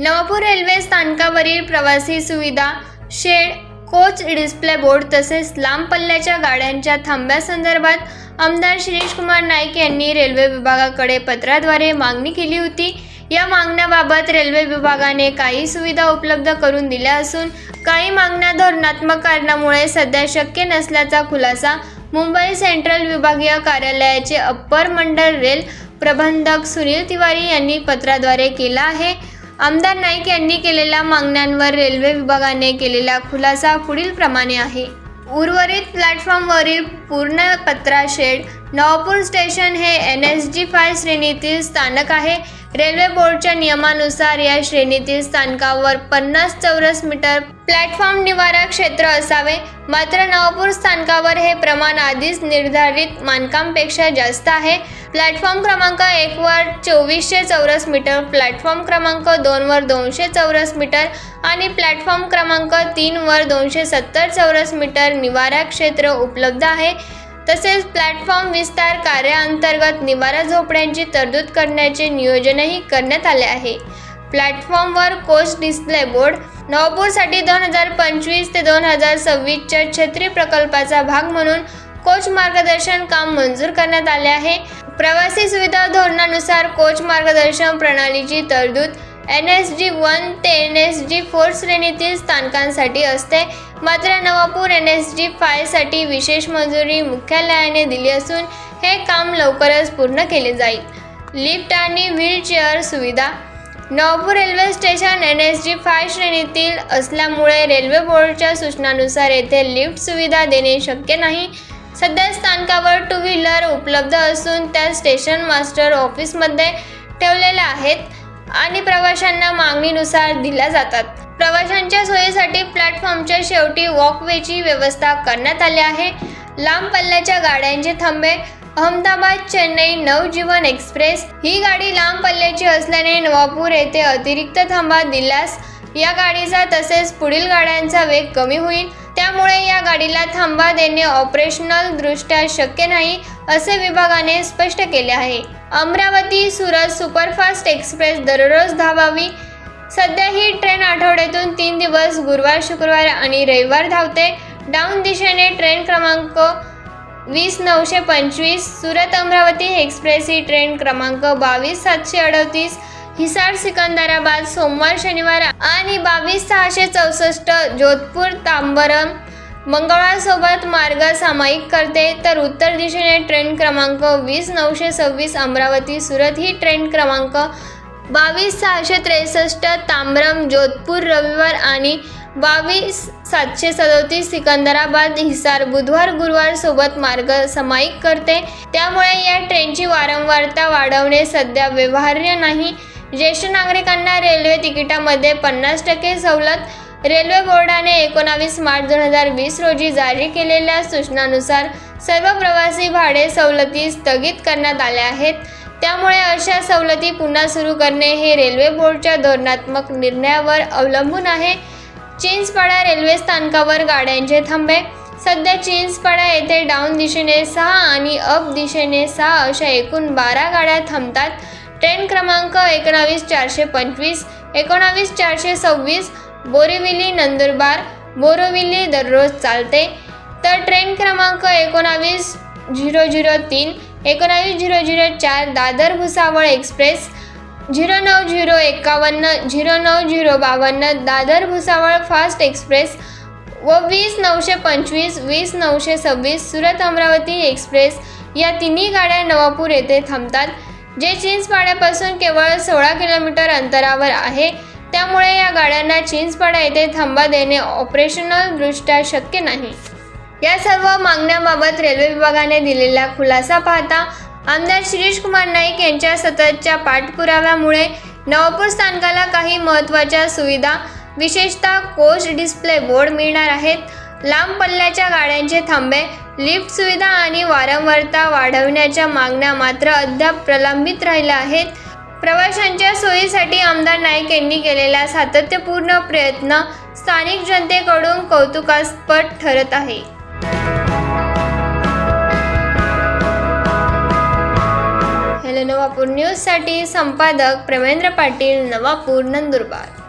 Navapur railway स्थानकावरील प्रवासी सुविधा शेड कोच डिस्प्ले बोर्ड तसेच लांब पल्ल्याच्या गाड्यांच्या थांब्यासंदर्भात आमदार शिरीष कुमार नाईक यांनी रेल्वे विभागाकडे पत्राद्वारे मागणी केली होती. या मागण्याबाबत रेल्वे विभागाने काही सुविधा उपलब्ध करून दिल्या असून काही मागण्या धोरणात्मक कारणामुळे सध्या शक्य नसल्याचा खुलासा मुंबई सेंट्रल विभागीय कार्यालयाचे अप्पर मंडळ रेल प्रबंधक सुनील तिवारी यांनी पत्राद्वारे केला आहे. आमदार नाईक यांनी केलेल्या मागण्यांवर रेल्वे विभागाने केलेला खुलासा पुढील प्रमाणे आहे. उर्वरित प्लॅटफॉर्मवरील पूर्ण पत्रा शेड नवापूर स्टेशन हे एन एस जी फाय श्रेणीतील स्थानक आहे. रेल्वे बोर्डच्या नियमानुसार या श्रेणीतील स्थानकावर पन्नास चौरस मीटर प्लॅटफॉर्म निवारा क्षेत्र असावे. मात्र नवापूर स्थानकावर हे प्रमाण आधीच निर्धारित मानकांपेक्षा जास्त आहे. प्लॅटफॉर्म क्रमांक एक वर चोवीसशे चौरस मीटर प्लॅटफॉर्म क्रमांक दोन वर दोनशे चौरस मीटर आणि प्लॅटफॉर्म क्रमांक तीन वर दोनशे सत्तर चौरस मीटर निवारा क्षेत्र उपलब्ध आहे. तसेच प्लॅटफॉर्म विस्तार कार्याअंतर्गत निवारा झोपड्यांची तरतूद करण्याचे नियोजनही करण्यात आले आहे. प्लॅटफॉर्मवर कोच डिस्प्ले बोर्ड नवपूरसाठी दोन हजार पंचवीस ते दोन हजार सव्वीसच्या छत्री प्रकल्पाचा भाग म्हणून कोच मार्गदर्शन काम मंजूर करण्यात आले आहे. प्रवासी सुविधा धोरणानुसार कोच मार्गदर्शन प्रणालीची तरतूद एन एस जी वन ते एन एस जी फोर श्रेणीतील स्थानकांसाठी असते. मात्र नवापूर एन एस जी फायसाठी विशेष मंजुरी मुख्यालयाने दिली असून हे काम लवकरच पूर्ण केले जाईल. लिफ्ट आणि व्हीलचेअर सुविधा. Navapur railway station N S G five श्रेणीतील असल्यामुळे रेल्वे बोर्डच्या सूचनानुसार येथे लिफ्ट सुविधा देणे शक्य नाही. सध्या स्थानकावर टू व्हीलर उपलब्ध असून त्या स्टेशन मास्टर ऑफिसमध्ये ठेवलेल्या आहेत. आणि प्रवाशांना मागणीनुसार दिल्या जातात. प्रवाशांच्या सोयीसाठी प्लॅटफॉर्मच्या शेवटी वॉकवेची व्यवस्था करण्यात आली आहे. लांब पल्ल्याच्या गाड्यांचे थांबे. अहमदाबाद चेन्नई नवजीवन एक्सप्रेस ही गाडी लांब पल्ल्याची असल्याने नवापूर येथे अतिरिक्त थांबा दिल्यास या गाडीचा तसेच पुढील गाड्यांचा वेग कमी होईल. त्यामुळे या गाडीला थांबा देणे ऑपरेशनल दृष्ट्या शक्य नाही असे विभागाने स्पष्ट केले आहे. अमरावती सुरत सुपरफास्ट एक्सप्रेस दररोज धावावी. सध्या ही ट्रेन आठवड्यातून तीन दिवस गुरुवार शुक्रवार आणि रविवार धावते. डाऊन दिशेने ट्रेन क्रमांक वीस नऊशे पंचवीस सुरत अमरावती एक्सप्रेस ही ट्रेन क्रमांक बावीस सातशे अडतीस हिसार सिकंदराबाद सोमवार शनिवार आणि बावीस सहाशे चौसष्ट जोधपूर तांबरम मंगळवारसोबत मार्ग सामायिक करते. तर उत्तर दिशेने ट्रेन क्रमांक वीस नऊशे सव्वीस अमरावती सुरत ही ट्रेन क्रमांक बावीस सहाशे त्रेसष्ट तांबरम जोधपूर रविवार आणि बावीस सातशे सदोतीस सिकंदराबाद हिसार बुधवार गुरुवार सोबत मार्ग समायिक करते. त्यामुळे या ट्रेनची वारंवारता वाढवणे सध्या व्यवहार्य नाही. ज्येष्ठ नागरिकांना रेल्वे तिकिटामध्ये पन्नास टक्के सवलत रेल्वे बोर्डाने एकोणावीस मार्च दोन हजार वीस रोजी जारी केलेल्या सूचनानुसार सर्व प्रवासी भाडे सवलती स्थगित करण्यात आल्या आहेत. त्यामुळे अशा सवलती पुन्हा सुरू करणे हे रेल्वे बोर्डच्या धोरणात्मक निर्णयावर अवलंबून आहे. चिंचपाडा रेल्वे स्थानकावर गाड्यांचे थांबे. सध्या चिंचपाडा येथे डाऊन दिशेने सहा आणि अप दिशेने सहा अशा एकूण बारा गाड्या थांबतात. ट्रेन क्रमांक एकोणावीस चारशे पंचवीस एकोणावीस चारशे सव्वीस बोरिवली नंदुरबार बोरिवली दररोज चालते. तर ट्रेन क्रमांक एकोणावीस झिरो झिरो तीन एकोणावीस झिरो झिरो चार दादर भुसावळ एक्सप्रेस झिरो नऊ झिरो एकावन्न झिरो नऊ झिरो बावन्न दादर भुसावळ फास्ट एक्सप्रेस व वीस नऊशे पंचवीस वीस नऊशे सव्वीस सुरत अमरावती एक्सप्रेस या तिन्ही गाड्या नवापूर येथे थांबतात. जे चिंचपाड्यापासून केवळ सोळा किलोमीटर अंतरावर आहे त्यामुळे या गाड्यांना चिंचपाडा येथे थांबा देणे ऑपरेशनलदृष्ट्या शक्य नाही. या सर्व मागण्याबाबत रेल्वे विभागाने दिलेला खुलासा पाहता आमदार शिरीष कुमार नाईक यांच्या सततच्या पाठपुराव्यामुळे नवापूर स्थानकाला काही महत्त्वाच्या सुविधा विशेषतः कोच डिस्प्ले बोर्ड मिळणार आहेत. लांब पल्ल्याच्या गाड्यांचे थांबे लिफ्ट सुविधा आणि वारंवारता वाढवण्याच्या मागण्या मात्र अद्याप प्रलंबित राहिल्या आहेत. प्रवाशांच्या सोयीसाठी आमदार नाईक यांनी केलेला सातत्यपूर्ण प्रयत्न स्थानिक जनतेकडून कौतुकास्पद ठरत आहे. हॅलो नवापूर न्यूजसाठी संपादक प्रेमेंद्र पाटील नवापूर नंदुरबार.